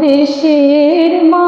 দেশের মাটি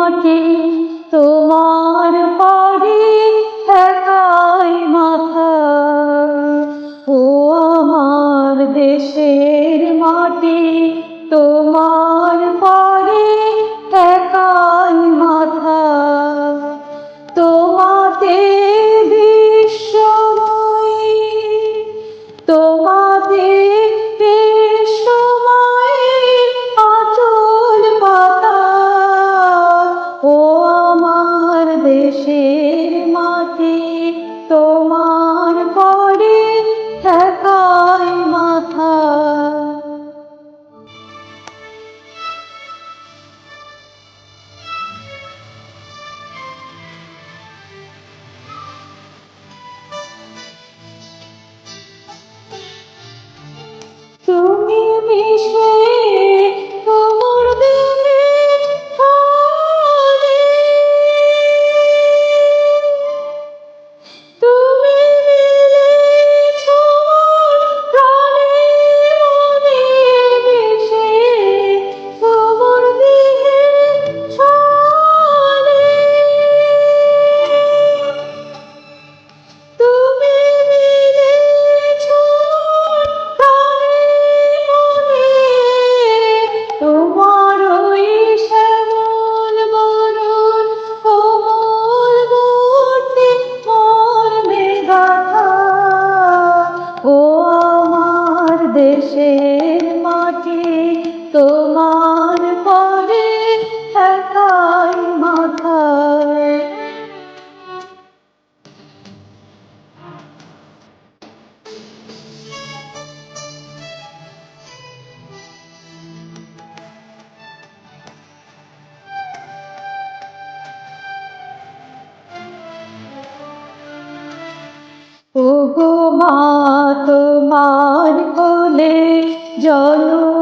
মা তোমার কোলে জনম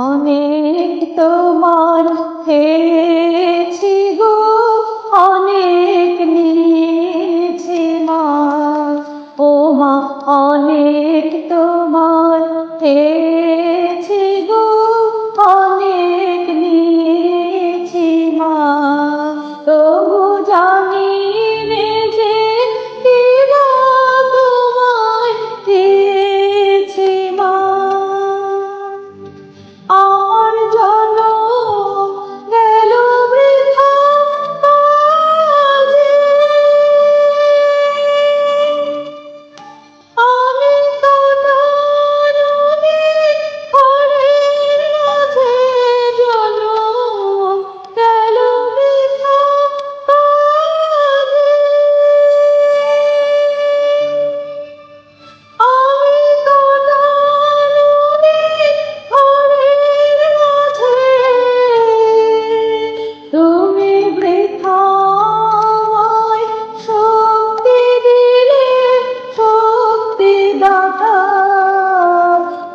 অনেক তোমার হেছি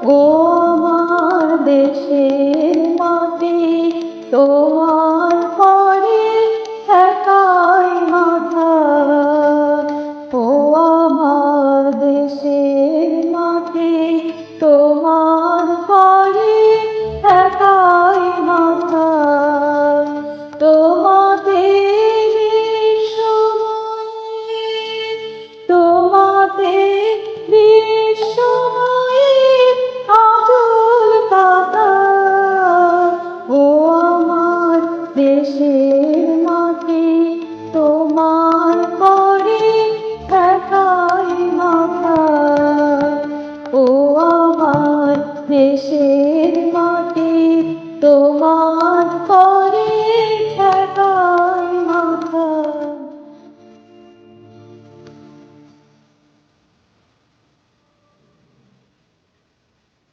গো আমার দেশে। শেষের মাঠে তোমার মাথা। ও দেশের মাটি তোমার